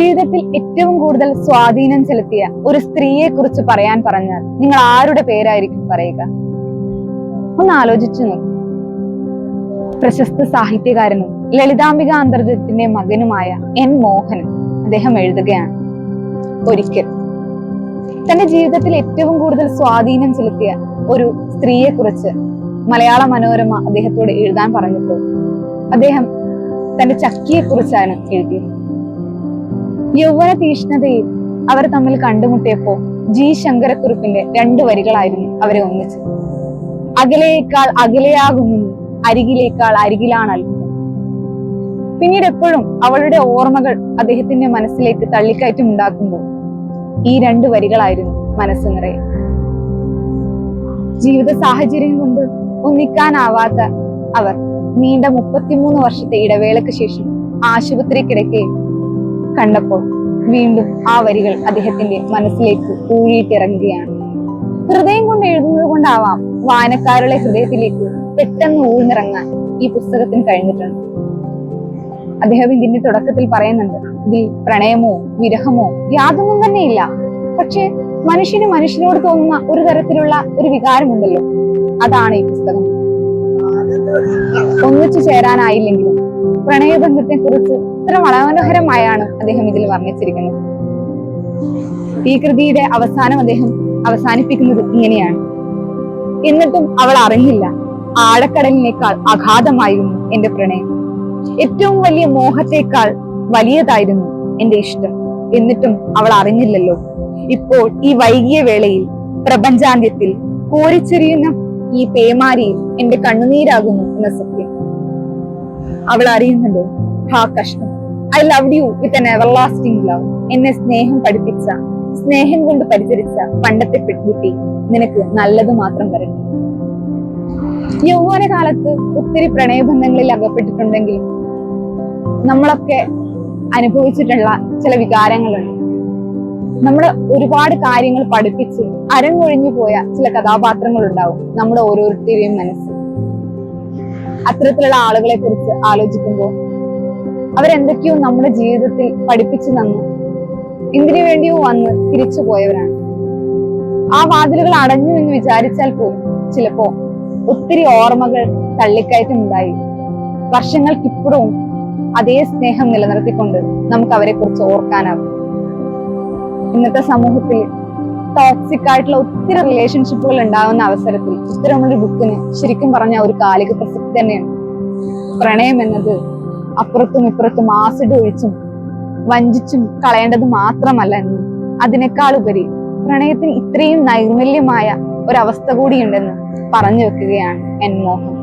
ജീവിതത്തിൽ ഏറ്റവും കൂടുതൽ സ്വാധീനം ചെലുത്തിയ ഒരു സ്ത്രീയെ കുറിച്ച് പറയാൻ പറഞ്ഞാൽ നിങ്ങൾ ആരുടെ പേരായിരിക്കും പറയുക? ഒന്ന് ആലോചിച്ചു നോക്കൂ. പ്രശസ്ത സാഹിത്യകാരനും ലളിതാംബിക അന്തർജത്തിന്റെ മകനുമായ എൻ മോഹൻ അദ്ദേഹം എഴുതുകയാണ്. ഒരിക്കൽ തന്റെ ജീവിതത്തിൽ ഏറ്റവും കൂടുതൽ സ്വാധീനം ചെലുത്തിയ ഒരു സ്ത്രീയെ കുറിച്ച് മലയാള മനോരമ അദ്ദേഹത്തോട് എഴുതാൻ പറഞ്ഞപ്പോൾ അദ്ദേഹം തന്റെ ചക്കിയെ കുറിച്ചാണ് എഴുതിയത്. യൗവന തീഷ്ണതയിൽ അവർ തമ്മിൽ കണ്ടുമുട്ടിയപ്പോ ജി ശങ്കരക്കുറിപ്പിന്റെ രണ്ടു വരികളായിരുന്നു അവരെ ഒന്നിച്ച് അകലേക്കാൾ അകലെയാകുന്നു അരികിലേക്കാൾ അരികിലാണല്ലോ. പിന്നീട് എപ്പോഴും അവളുടെ ഓർമ്മകൾ അദ്ദേഹത്തിന്റെ മനസ്സിലേക്ക് തള്ളിക്കയറ്റം ഉണ്ടാക്കുമ്പോൾ ഈ രണ്ടു വരികളായിരുന്നു മനസ്സ് നിറയെ. ജീവിത സാഹചര്യം കൊണ്ട് ഒന്നിക്കാനാവാത്ത അവർ നീണ്ട മുപ്പത്തിമൂന്ന് വർഷത്തെ ഇടവേളയ്ക്ക് ശേഷം ആശുപത്രി കിടക്കെ കണ്ടപ്പോൾ വീണ്ടും ആ വരികൾ അദ്ദേഹത്തിന്റെ മനസ്സിലേക്ക് ഊഴിയിട്ടിറങ്ങുകയാണ് ഹൃദയം കൊണ്ട് എഴുതുന്നത് കൊണ്ടാവാം വായനക്കാരുടെ ഹൃദയത്തിലേക്ക് പെട്ടെന്ന് ഊഴ്ന്നിറങ്ങാൻ ഈ പുസ്തകത്തിന് കഴിഞ്ഞിട്ടുണ്ട്. അദ്ദേഹം ഇതിന്റെ തുടക്കത്തിൽ പറയുന്നുണ്ട് ഇതിൽ പ്രണയമോ വിരഹമോ യാതൊന്നും തന്നെ ഇല്ല പക്ഷെ മനുഷ്യന് മനുഷ്യനോട് തോന്നുന്ന ഒരു തരത്തിലുള്ള ഒരു വികാരമുണ്ടല്ലോ. അതാണ് ഈ പുസ്തകം. ഒന്നിച്ചു ചേരാനായില്ലെങ്കിലും പ്രണയബന്ധത്തെ കുറിച്ച് ഇത്ര മനോഹരമായാണ് അദ്ദേഹം ഇതിൽ വർണിച്ചിരിക്കുന്നത്. ഈ കൃതിയുടെ അവസാനം അദ്ദേഹം അവസാനിപ്പിക്കുന്നത് ഇങ്ങനെയാണ്. എന്നിട്ടും അവൾ അറിഞ്ഞില്ല. ആഴക്കടലിനേക്കാൾ അഗാധമായിരുന്നു എന്റെ പ്രണയം. ഏറ്റവും വലിയ മോഹത്തേക്കാൾ വലിയതായിരുന്നു എന്റെ ഇഷ്ടം. എന്നിട്ടും അവൾ അറിഞ്ഞില്ലല്ലോ. ഇപ്പോൾ ഈ വൈകിയ വേളയിൽ പ്രപഞ്ചാന്ത്യത്തിൽ കോരിച്ചെറിയുന്ന ഈ പേമാരിയിൽ എന്റെ കണ്ണുനീരാകുന്നു എന്ന സത്യം. അവൾ അറിയുന്നുണ്ടോ ഹാ കഷ്ടം. I love you with an everlasting love എന്നെ സ്നേഹം പഠിപ്പിച്ച സ്നേഹം കൊണ്ട് പരിചരിച്ച പണ്ടത്തെ പെൺകുട്ടി നിനക്ക് നല്ലത് മാത്രം വരണം യൗവനകാലത്ത് ഒത്തിരി പ്രണയബന്ധങ്ങളിൽ അകപ്പെട്ടിട്ടുണ്ടെങ്കിലും നമ്മളൊക്കെ അനുഭവിച്ചിട്ടുള്ള ചില വികാരങ്ങളുണ്ട്. നമ്മൾ ഒരുപാട് കാര്യങ്ങൾ പഠിപ്പിച്ച് അരങ്ങൊഴിഞ്ഞു പോയ ചില കഥാപാത്രങ്ങൾ ഉണ്ടാവും നമ്മുടെ ഓരോരുത്തരുടെയും മനസ്സിൽ. അത്തരത്തിലുള്ള ആളുകളെ കുറിച്ച് ആലോചിക്കുമ്പോൾ അവരെന്തൊക്കെയോ നമ്മുടെ ജീവിതത്തിൽ പഠിപ്പിച്ചു തന്നു. എന്തിനു വേണ്ടിയോ വന്ന് തിരിച്ചു പോയവരാണ്. ആ വാതിലുകൾ അടഞ്ഞു എന്ന് വിചാരിച്ചാൽ പോലും ചിലപ്പോ ഒത്തിരി ഓർമ്മകൾ തള്ളിക്കയറ്റം ഉണ്ടായി. വർഷങ്ങൾക്കിപ്പുറവും അതേ സ്നേഹം നിലനിർത്തിക്കൊണ്ട് നമുക്ക് അവരെ കുറിച്ച് ഓർക്കാനാകും. ഇന്നത്തെ സമൂഹത്തിൽ ടോക്സിക് ആയിട്ടുള്ള ഒത്തിരി റിലേഷൻഷിപ്പുകൾ ഉണ്ടാകുന്ന അവസരത്തിൽ ഇത്തരമൊരു ബുക്കിന് ശരിക്കും പറഞ്ഞ ഒരു കാലിക പ്രസക്തി തന്നെയാണ്. പ്രണയം എന്നത് അപ്പുറത്തും ഇപ്പുറത്തും ആസിഡ് ഒഴിച്ചും വഞ്ചിച്ചും കളയേണ്ടത് മാത്രമല്ല എന്നും അതിനേക്കാൾ ഉപരി പ്രണയത്തിന് ഇത്രയും നൈർമല്യമായ ഒരവസ്ഥ കൂടിയുണ്ടെന്ന് പറഞ്ഞു വെക്കുകയാണ് എൻ മോഹൻ.